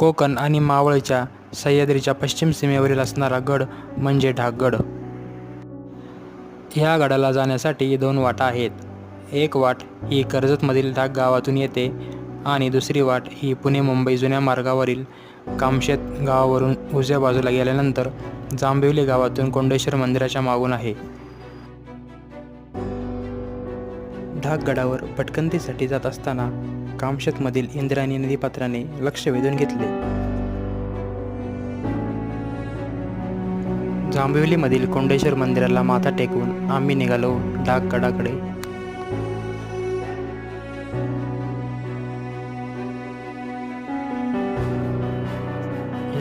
कोकण आणि मावळच्या सह्याद्रीच्या पश्चिम सीमेवरील असणारा गड म्हणजे ढाकगड. ह्या गडाला जाण्यासाठी दोन वाटा आहेत. एक वाट ही कर्जतमधील ढाक गावातून येते आणि दुसरी वाट ही पुणे मुंबई जुन्या मार्गावरील कामशेत गावावरून उजव्या बाजूला गेल्यानंतर जांभिवली गावातून कोंडेश्वर मंदिराच्या मागून आहे. ढाकगडावर पटकंतीसाठी भटकंतीसाठी जात असताना कामशेतमधील इंद्रायणी नदीपात्राने लक्ष वेधून घेतले. जांभिवलीमधील कोंडेश्वर मंदिराला माथा टेकवून आम्ही निघालो ढाक गडाकडे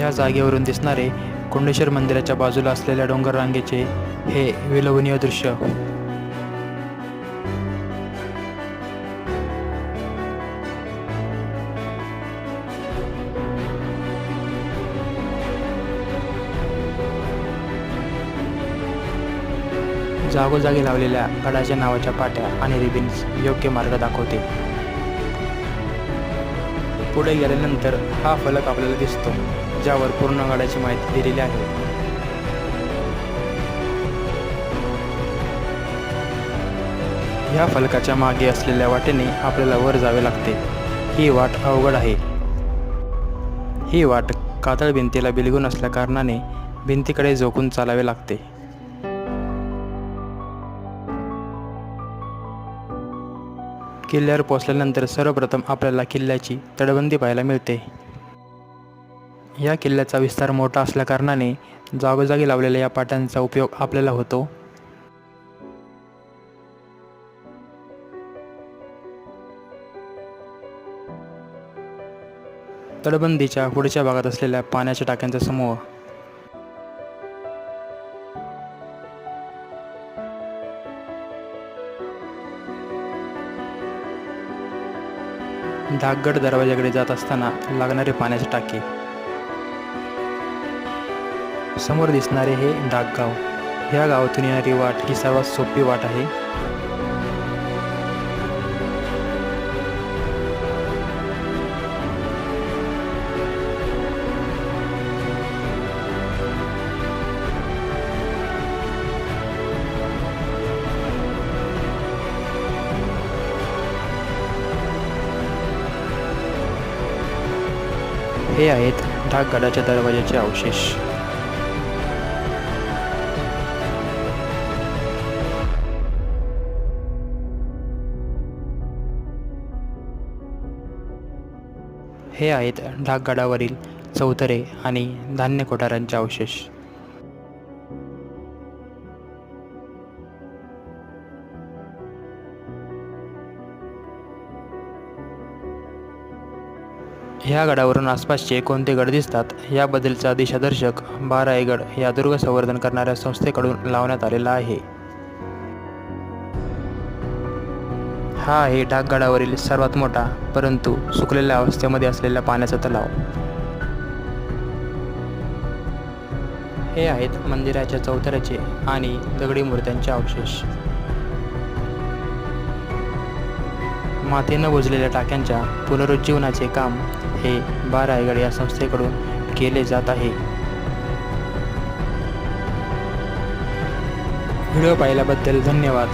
या जागेवरून दिसणारे कोंडेश्वर मंदिराच्या बाजूला असलेल्या डोंगर रांगेचे हे विलोभनीय दृश्य. जागोजागी लावलेल्या गडाच्या नावाच्या पाट्या आणि रिबिन्स योग्य मार्ग दाखवते. पुढे गेल्यानंतर हा फलक आपल्याला दिसतो ज्यावर पूर्ण गडाची माहिती दिलेली आहे. ह्या फलकाच्या मागे असलेल्या वाटेने आपल्याला वर जावे लागते. ही वाट अवघड आहे. ही वाट कातळ भिंतीला बिलगून असल्या कारणाने भिंतीकडे झोकून चालावे लागते. किल्ल्यावर पोचल्यानंतर सर्वप्रथम आपल्याला किल्ल्याची तटबंदी पाहायला मिळते. या किल्ल्याचा विस्तार मोठा असल्याकारणाने जागोजागी लावलेल्या या पाट्यांचा उपयोग आपल्याला होतो. तटबंदीच्या पुढच्या भागात असलेल्या पाण्याच्या टाक्यांचा समूह डाकगड दरवाजाकडे जात असताना लागणारे पाण्याचे टाके. समोर दिसणारे हे डाकगाव ह्या गावातून येणारी वाट ही सर्वात सोपी वाट आहे. हे आहेत डाकगडाच्या दरवाजाचे अवशेष. हे आहेत डाकगडावरील चौथरे आणि धान्य कोठारांचे अवशेष. ह्या गडावरून आसपासचे कोणते गड दिसतात याबद्दलचा दिशादर्शक बारायगड या दुर्ग संवर्धन करणाऱ्या संस्थेकडून लावण्यात आलेला आहे. हा आहे डाकगडावरील सर्वात मोठा परंतु सुकलेल्या अवस्थेमध्ये असलेला पाण्याचा तलाव. हे आहेत मंदिराच्या चौथऱ्याचे आणि दगडी मूर्त्यांचे अवशेष. मातेनं बुजलेल्या टाक्यांच्या पुनरुज्जीवनाचे काम हे बारायगड या संस्थेकडून केले जात आहे. व्हिडिओ पाहिल्याबद्दल धन्यवाद.